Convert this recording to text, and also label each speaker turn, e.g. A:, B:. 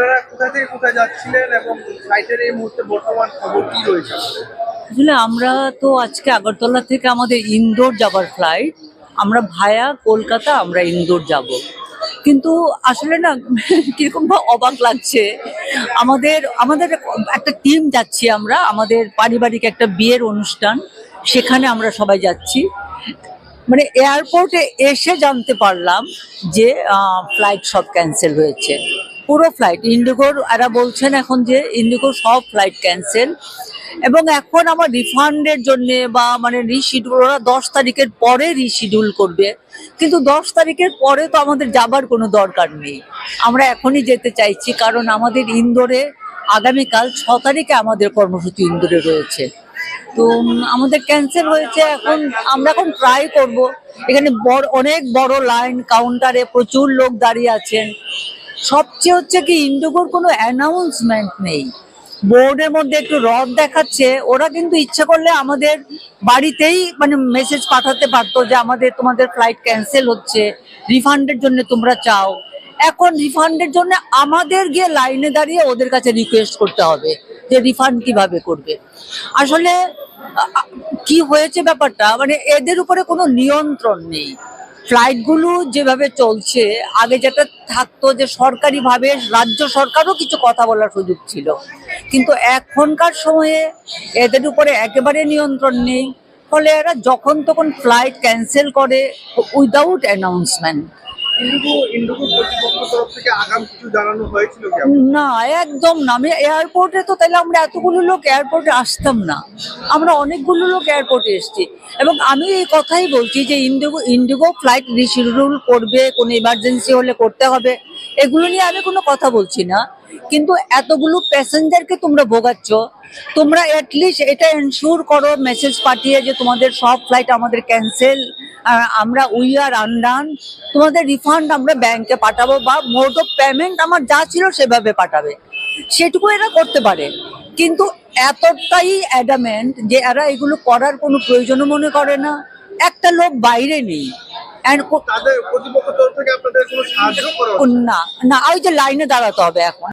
A: আপনারা কোথা থেকে কোথায় যাচ্ছিলেন এবং ফ্লাইটের এই মুহূর্তে বর্তমান খবর কি রয়েছে?
B: আসলে আমরা তো আজকে আগরতলা থেকে আমাদের ইন্দোর যাবার ফ্লাইট। আমরা ভায়া কলকাতা, আমরা ইন্দোর যাব। কিন্তু আসলে না, কীরকম অবাক লাগছে। আমাদের আমাদের একটা টিম যাচ্ছি আমরা, আমাদের পারিবারিক একটা বিয়ের অনুষ্ঠান। সেখানে আমরা সবাই যাচ্ছি। মানে এয়ারপোর্টে এসে জানতে পারলাম যে ফ্লাইট সব ক্যান্সেল হয়েছে। পুরো ফ্লাইট ইন্ডিগোর এরা বলছেন এখন যে ইন্ডিগোর সব ফ্লাইট ক্যান্সেল এবং এখন আমার রিফান্ডের জন্য বা মানে রিশিডিউল ওরা দশ তারিখের পরে রিশিডিউল করবে। কিন্তু দশ তারিখের পরে তো আমাদের যাবার কোনো দরকার নেই। আমরা এখনই যেতে চাইছি, কারণ আমাদের ইন্দোরে আগামীকাল ছ তারিখে আমাদের কর্মসূচি ইন্দোরে রয়েছে। তো আমাদের ক্যান্সেল হয়েছে এখন, আমরা এখন ট্রাই করব। এখানে বড়, অনেক বড় লাইন কাউন্টারে প্রচুর লোক দাঁড়িয়ে আছেন। সবচেয়ে হচ্ছে কি ইন্ডিগোর কোনো অ্যানাউন্সমেন্ট নেই। বোর্ডের মধ্যে একটু রড দেখাচ্ছে, ওরা কিন্তু ইচ্ছে করলে আমাদের বাড়িতেই মানে মেসেজ পাঠাতে পারতো যে আমাদের, তোমাদের ফ্লাইট ক্যান্সেল হচ্ছে রিফান্ডের জন্য তোমরা চাও। এখন রিফান্ডের জন্য আমাদের গিয়ে লাইনে দাঁড়িয়ে ওদের কাছে রিকোয়েস্ট করতে হবে যে রিফান্ড কীভাবে করবে। আসলে কি হয়েছে ব্যাপারটা মানে এদের উপরে কোনো নিয়ন্ত্রণ নেই। ফ্লাইটগুলো যেভাবে চলছে, আগে যেটা থাকতো যে সরকারিভাবে রাজ্য সরকারও কিছু কথা বলার সুযোগ ছিল। কিন্তু এখনকার সময়ে এদের উপরে একেবারে নিয়ন্ত্রণ নেই। ফলে এরা যখন তখন ফ্লাইট ক্যান্সেল করে উইদাউট অ্যানাউন্সমেন্ট না, একদম এয়ারপোর্টে তো তাহলে আমরা এতগুলো লোক এয়ারপোর্টে আসতাম না। আমরা অনেকগুলো লোক এয়ারপোর্টে এসেছি। এবং আমি কথাই বলছি যে ইন্ডিগো ইন্ডিগো ফ্লাইট করবে, কোনো ইমার্জেন্সি হলে করতে হবে, এগুলো নিয়ে আমি কোনো কথা বলছি না। কিন্তু এতগুলো প্যাসেঞ্জারকে তোমরা ভোগাচ্ছ, তোমরা অ্যাটলিস্ট এটা এনশিওর করো মেসেজ পাঠিয়ে যে তোমাদের সব ফ্লাইট আমাদের ক্যান্সেল আমরা উই আর আনডান তোমাদের রিফান্ড আমরা ব্যাংকে পাঠাবো বা মোড অফ পেমেন্ট আমার যা ছিল সেভাবে পাঠাবে। সেটুকু এরা করতে পারে। কিন্তু এতটাই অ্যাডামেন্ট যে এরা এগুলো করার কোনো প্রয়োজনও মনে করে না। একটা লোক বাইরে নেই? না না ওই যে লাইনে দাঁড়াতে হবে এখন।